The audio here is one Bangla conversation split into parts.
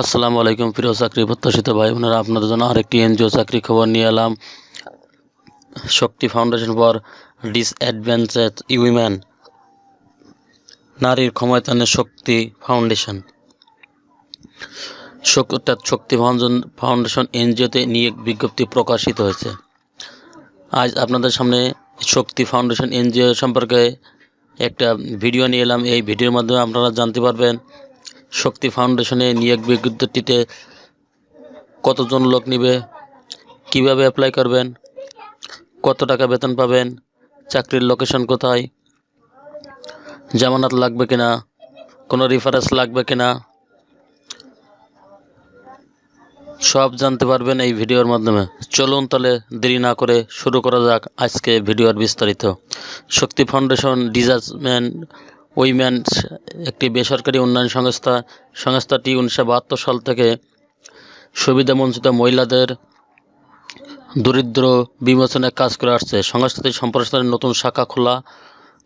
আসসালামু আলাইকুম, প্রিয় চাকরি প্রত্যাশিত ভাই বোনেরা, আপনাদের জন্য আরেকটি এনজিও চাকরি খবর নিয়ে এলাম। Shakti foundation for disadvantaged women নারীর ক্ষমতায়নের শক্তি ফাউন্ডেশন। অর্থাৎ শক্তি ফাউন্ডেশন ফাউন্ডেশন এনজিওতে নিয়োগ বিজ্ঞপ্তি প্রকাশিত হয়েছে। আজ আপনাদের সামনে শক্তি ফাউন্ডেশন এনজিও সম্পর্কে একটা ভিডিও নিয়ে এলাম। এই ভিডিওর মাধ্যমে আপনারা জানতে পারবেন শক্তি ফাউন্ডেশনে নিয়োগ বিজ্ঞপ্তিতে কতজন লোক নেবে? কীভাবে অ্যাপ্লাই করবেন? কত টাকা বেতন পাবেন? চাকরির লোকেশন কোথায়? জামানত লাগবে কিনা? কোনো রেফারেন্স লাগবে কিনা? সব জানতে পারবেন এই ভিডিওর মাধ্যমে। চলুন তাহলে দেরি না করে শুরু করা যাক আজকে ভিডিওর বিস্তারিত। শক্তি ফাউন্ডেশন ডিজাজমেন্ট উইমেন একটি বেসরকারি উন্নয়ন সংস্থা, সংস্থাটি উনিশশো বাহাত্তর সাল থেকে সুবিধাবঞ্চিত মহিলাদের দরিদ্র বিমোচনে কাজ করে আসছে। সংস্থাটি সম্প্রসারণের নতুন শাখা খোলা।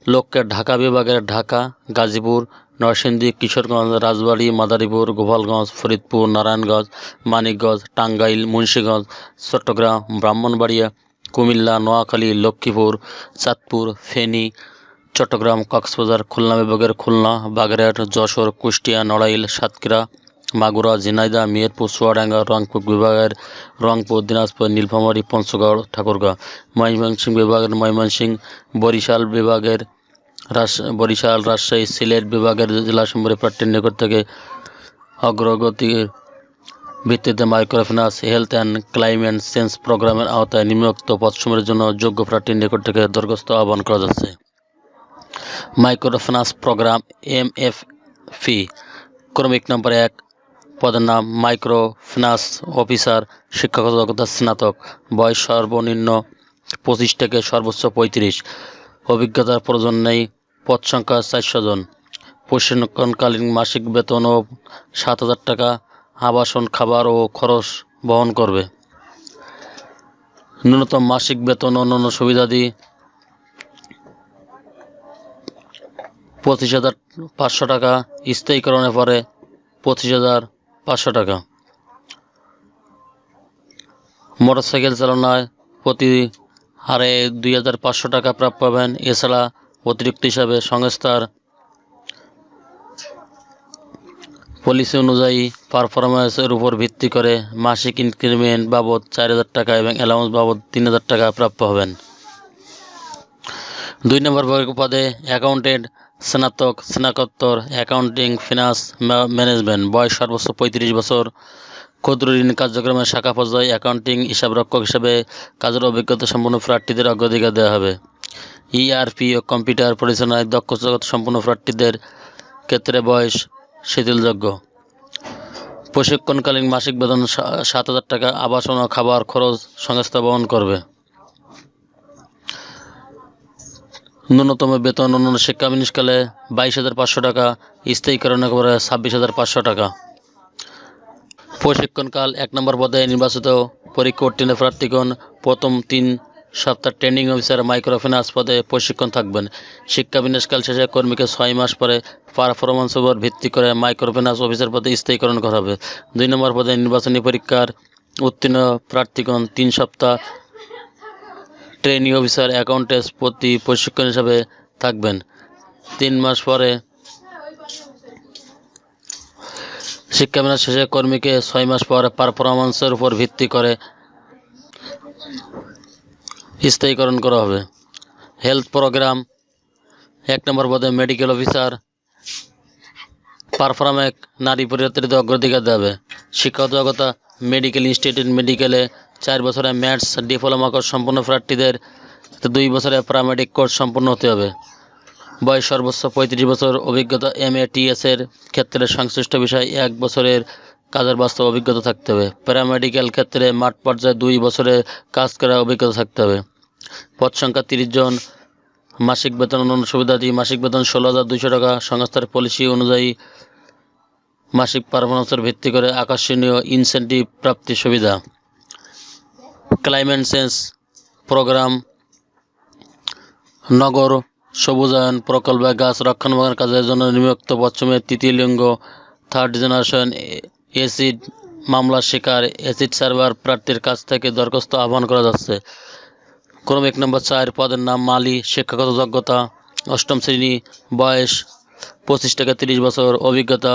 লক্ষ্যে ঢাকা বিভাগের ঢাকা, গাজীপুর, নরসিংদী, কিশোরগঞ্জ, রাজবাড়ী, মাদারীপুর, গোপালগঞ্জ, ফরিদপুর, নারায়ণগঞ্জ, মানিকগঞ্জ, টাঙ্গাইল, মুন্সীগঞ্জ, চট্টগ্রাম, ব্রাহ্মণবাড়িয়া, কুমিল্লা, নোয়াখালী, লক্ষ্মীপুর, চাঁদপুর, ফেনী চট্টগ্রাম কক্সবাজার খুলনা বিভাগের খুলনা, বাগেরহাট, যশোর, কুষ্টিয়া, নড়াইল, সাতক্ষীরা, মাগুরা, ঝিনাইদহ মেহেরপুর চুয়াডাঙ্গা, রংপুর বিভাগের রংপুর, দিনাজপুর, নীলফামারী, পঞ্চগড়, ঠাকুরগাঁও, ময়মনসিংহ বিভাগের ময়মনসিংহ, বরিশাল বিভাগের রাজ, বরিশাল, রাজশাহী, সিলেট বিভাগের জেলা সম্পর্কে প্রার্থীর নিকট থেকে অগ্রগতির ভিত্তিতে microfinance, health and climate change প্রোগ্রামের আওতায় নিম্নোক্ত পদসমূহের জন্য যোগ্য প্রার্থীর নিকট থেকে দরখাস্ত আহ্বান করা যাচ্ছে। মাইক্রোফিন্যান্স প্রোগ্রাম এম এফ ফি ক্রমিক নম্বর এক, পদের নাম মাইক্রো ফিন্যান্স অফিসার শিক্ষাগত যোগ্যতা স্নাতক, বয়স সর্বনিম্ন পঁচিশ থেকে সর্বোচ্চ পঁয়ত্রিশ। অভিজ্ঞতার প্রয়োজন নেই, পদ সংখ্যা চারশো জন। প্রশিক্ষণকালীন মাসিক বেতন ও সাত হাজার টাকা, আবাসন, খাবার ও খরচ বহন করবে। ন্যূনতম মাসিক বেতন অন্যান্য সুবিধাদি পঁচিশ হাজার পাঁচশো টাকা। স্থায়ীকরণের পরে পঁচিশ হাজার পাঁচশো টাকা। মোটরসাইকেল চালানোয় প্রতি হারে দুই হাজার পাঁচশো টাকা প্রাপ্য পাবেন এছাড়া অতিরিক্ত হিসাবে সংস্থার পলিসি অনুযায়ী পারফরমেন্সের উপর ভিত্তি করে মাসিক ইনক্রিমেন্ট বাবদ চার হাজার টাকা এবং অ্যালাউন্স বাবদ তিন হাজার টাকা প্রাপ্য হবেন। দুই নম্বর পদে অ্যাকাউন্টেন্ট, স্নাতক, স্নাতকোত্তর, অ্যাকাউন্টিং, ফিনান্স ম্যানেজমেন্ট। বয়স সর্বোচ্চ পঁয়ত্রিশ বছর। ক্ষুদ্র ঋণ কার্যক্রমের শাখা পর্যায়ে অ্যাকাউন্টিং হিসাবরক্ষক হিসাবে কাজের অভিজ্ঞতা সম্পন্ন প্রার্থীদের অগ্রাধিকার দেওয়া হবে। ইআরপি ও কম্পিউটার পরিচালনায় দক্ষতা সম্পন্ন প্রার্থীদের ক্ষেত্রে বয়স শিথিলযোগ্য। প্রশিক্ষণকালীন মাসিক বেতন সাত হাজার টাকা। আবাসন ও খাবার খরচ সংস্থা বহন করবে। ন্যূনতম বেতন অন্যান্য শিক্ষা বিনিষ্কালে বাইশ হাজার পাঁচশো টাকা স্থায়ীকরণের পরে ছাব্বিশ হাজার পাঁচশো টাকা। প্রশিক্ষণকাল এক নম্বর পদে নির্বাচিত পরীক্ষা উত্তীর্ণ প্রার্থীগণ প্রথম তিন সপ্তাহ ট্রেনিং অফিসার মাইক্রোফিন্যান্স পদে প্রশিক্ষণ থাকবেন। শিক্ষা বিন্যাসকাল শেষে কর্মীকে ছয় মাস পরে পারফরমেন্স উপর ভিত্তি করে মাইক্রোফিন্যান্স অফিসার পদে স্থায়ীকরণ করা হবে। দুই নম্বর পদে নির্বাচনী পরীক্ষার উত্তীর্ণ প্রার্থীগণ তিন সপ্তাহ ট্রেনিং অফিসার অ্যাকাউন্টেন্স প্রতি প্রশিক্ষণ হিসাবে থাকবেন। তিন মাস পরে শিক্ষাবিনা শেষে কর্মীকে ছয় মাস পর পারফরমেন্সের উপর ভিত্তি করে স্থায়ীকরণ করা হবে। হেলথ প্রোগ্রাম এক নম্বর পদে মেডিকেল অফিসার পারফরমেক নারী পরিবর্তিত অগ্রাধিকার দেবে শিক্ষাগত মেডিকেল ইনস্টিটিউট মেডিকেলে চার বছরের ম্যাথস ডিপ্লোমা কোর্স সম্পন্ন প্রার্থীদের দুই বছরের প্যারামেডিক কোর্স সম্পন্ন হতে হবে। বয়স সর্বোচ্চ পঁয়ত্রিশ বছর, অভিজ্ঞতা এম এ এর ক্ষেত্রে সংশ্লিষ্ট বিষয়ে এক বছরের কাজের বাস্তব অভিজ্ঞতা থাকতে হবে। প্যারামেডিক্যাল ক্ষেত্রে মাঠ পর্যায়ে দুই বছরের কাজ করার অভিজ্ঞতা থাকতে হবে। পদ সংখ্যা তিরিশ জন, মাসিক বেতন অন্যান্য সুবিধা দিয়ে মাসিক বেতন ষোলো হাজার দুইশো টাকা, সংস্থার পলিসি অনুযায়ী মাসিক পারফরমেন্সের ভিত্তি করে আকর্ষণীয় ইনসেন্টিভ প্রাপ্তির সুবিধা। ক্লাইমেট চেঞ্জ প্রোগ্রাম নগর সবুজায়ন প্রকল্পে, গাছ রক্ষণাবেক্ষণ কাজের জন্য নিযুক্ত পশ্চিমের তৃতীয় লিঙ্গ থার্ড জেনারেশন এসিড মামলার শিকার এসিড সার্ভার প্রার্থীর কাছ থেকে দরখাস্ত আহ্বান করা যাচ্ছে। ক্রমিক নম্বর চার পদের নাম মালি, শিক্ষাগত যোগ্যতা, অষ্টম শ্রেণি, বয়স পঁচিশ থেকে তিরিশ বছর, অভিজ্ঞতা,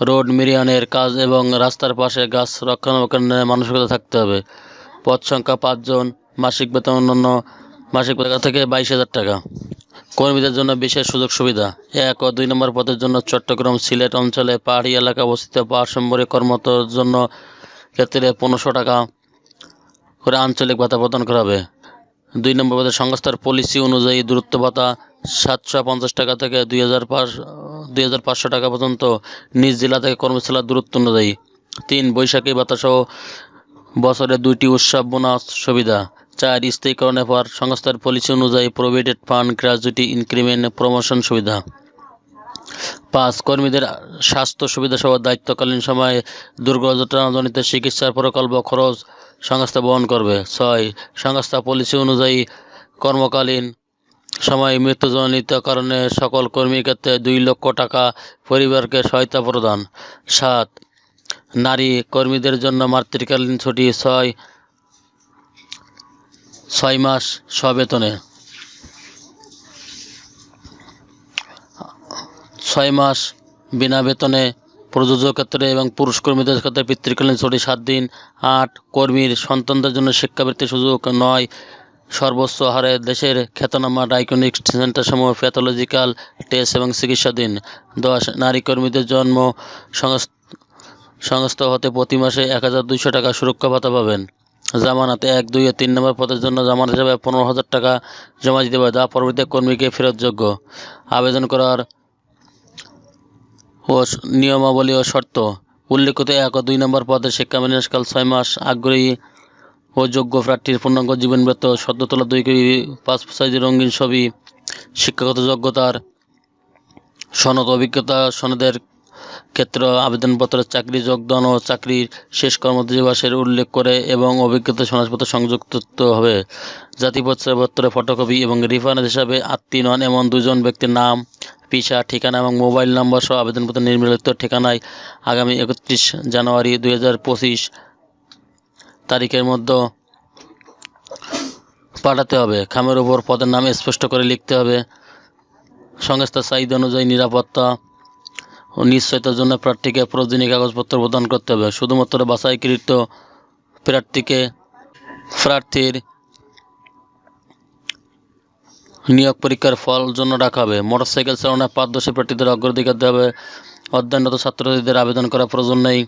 রোড মিরিয়ানের কাজ এবং রাস্তার পাশে গাছ রক্ষণাবেক্ষণের মানসিকতা থাকতে হবে। পদ সংখ্যা পাঁচজন, মাসিক বেতন অন্যান্য মাসিক টাকা থেকে বাইশ হাজার টাকা। কর্মীদের জন্য বিশেষ সুযোগ সুবিধা। এক ও দুই নম্বর পদের জন্য চট্টগ্রাম সিলেট অঞ্চলে পাহাড়ি এলাকা অবস্থিত পাহাড় কর্মরতর জন্য ক্ষেত্রে পনেরোশো টাকা করে আঞ্চলিক ভাতা প্রদান করা হবে। দুই নম্বর পদে সংস্থার পলিসি অনুযায়ী দূরত্ব ভাতা সাতশো পঞ্চাশ টাকা থেকে দুই হাজার দুই হাজার পাঁচশো টাকা পর্যন্ত নিজ জেলা থেকে কর্মশালার দূরত্ব অনুযায়ী। তিন, বৈশাখী ভাতা সহ বছরে দুইটি উৎসব বোনাস সুবিধা। চার স্থায়ীকরণের পর সংস্থার পলিসি অনুযায়ী provident fund gratuity increment promotion সুবিধা। পাঁচ কর্মীদের স্বাস্থ্য সুবিধা সহ দায়িত্বকালীন সময়ে দুর্ঘটনাজনিত চিকিৎসার প্রকল্প খরচ সংস্থা বহন করবে। ছয়, সংস্থা পলিসি অনুযায়ী কর্মকালীন সময়ে মৃত্যুজনিত কারণে সকল কর্মীর ক্ষেত্রে দুই লক্ষ টাকা পরিবারকে সহায়তা প্রদান। সাত নারী কর্মীদের জন্য মাতৃকালীন ছুটি ছয় ছয় মাস সবেতনে। ছয় মাস বিনা বেতনে প্রযোজ্য ক্ষেত্রে এবং পুরুষ কর্মীদের ক্ষেত্রে পিতৃকালীন ছুটি সাত দিন, আট কর্মীর সন্তানদের জন্য শিক্ষাবৃত্তির সুযোগ নয়। সর্বোচ্চ হারে দেশের খ্যাতনামা ডাইকনিক সেন্টারসমূহ প্যাথোলজিক্যাল টেস্ট এবং চিকিৎসাধীন। দশ, নারী কর্মীদের জন্ম সংস্থ- সংস্থা হতে প্রতি মাসে এক হাজার দুইশো টাকা সুরক্ষা ভাতা পাবেন। জামানাতে এক, দুই ও তিন নম্বর পদের জন্য জামানত হিসাবে পনেরো হাজার টাকা জমা দিতে হবে, যা পরবর্তীতে কর্মীকে ফেরতযোগ্য। আবেদন করার ও নিয়মাবলী ও শর্ত। উল্লেখিত এক ও দুই নম্বর পদে শিক্ষা বিন্যাসকাল ছয় মাস আগ্রহী ও যোগ্য প্রার্থীর পূর্ণাঙ্গ জীবনব্রত সদ্য তোলা দুই কেজি পাঁচ সাইজের রঙিন ছবি, শিক্ষাগত যোগ্যতার সনদ, অভিজ্ঞতা সনদের ক্ষেত্রে আবেদনপত্র, চাকরি যোগদান ও চাকরির শেষ কর্মদিবসের উল্লেখ করে এবং অভিজ্ঞতা সনদপত্র সংযুক্ত হবে। জাতি জাতিপত্রের ফটোকপি এবং রেফারেন্স হিসাবে আত্মীয় নন এমন দুজন ব্যক্তির নাম, পিসা, ঠিকানা এবং মোবাইল নম্বর সহ আবেদনপত্র নির্মিত ঠিকানায় আগামী একত্রিশ জানুয়ারি দুই হাজার পঁচিশ তারিখের মধ্যে পাঠাতে হবে। খামের উপর পদের নাম স্পষ্ট করে লিখতে হবে। সংস্থার চাহিদা অনুযায়ী নিরাপত্তা নিশ্চয়তার জন্য প্রার্থীকে প্রয়োজনীয় কাগজপত্র প্রদান করতে হবে। শুধুমাত্র বাছাইকৃত প্রার্থীকে প্রার্থীর নিয়োগ পরীক্ষার ফল জন্য রাখা হবে। মোটরসাইকেল চালানোর পারদর্শী প্রার্থীদের অগ্রাধিকার দেওয়া হবে। অধ্যয়নরত ছাত্রছাত্রীদের আবেদন করা প্রয়োজন নেই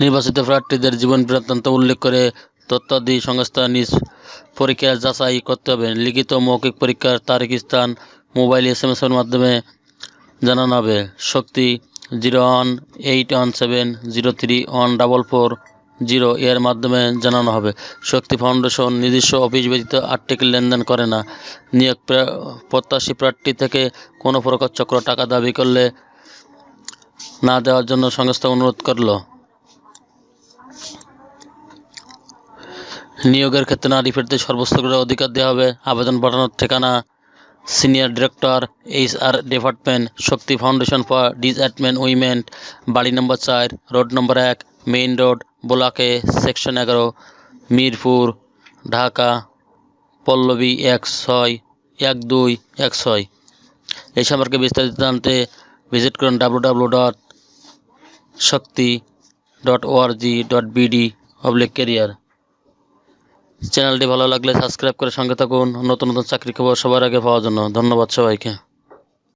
নির্বাচিত প্রার্থীদের জীবন বৃত্তান্ত উল্লেখ করে তথ্যাদি সংস্থা নিজ পরীক্ষা যাচাই করতে হবে। লিখিত মৌখিক পরীক্ষার তারিখ, স্থান, মোবাইল এস এম এর মাধ্যমে জানানো হবে Shakti zero one eight one seven zero three one double four zero এর মাধ্যমে জানানো হবে শক্তি ফাউন্ডেশন নিজস্ব অফিস ব্যতীত আর্থিক লেনদেন করে না। নিয়োগ প্রত্যাশী প্রার্থী থেকে কোনো প্রকার চক্র টাকা দাবি করলে না দেওয়ার জন্য সংস্থা অনুরোধ করল। নিয়োগের ক্ষেত্রে নারী সর্বোচ্চ করে অধিকার দেওয়া হবে। আবেদন পাঠানোর ঠিকানা senior director, H R department, Shakti foundation for disadvantaged women, বাড়ি নম্বর চার, রোড নম্বর এক, মেইন রোড, বোলাকে সেকশন এগারো, মিরপুর, ঢাকা, পল্লবী এক ছয়, এক দুই, এক ছয়। এই সম্পর্কে বিস্তারিত জানতে ভিজিট করুন W W dot Shakti dot ORG dot BD oblique career চ্যানেলটি ভালো লাগলে সাবস্ক্রাইব করে সঙ্গে থাকুন। নতুন নতুন চাকরি খবর সবার আগে পাওয়ার জন্য ধন্যবাদ সবাইকে।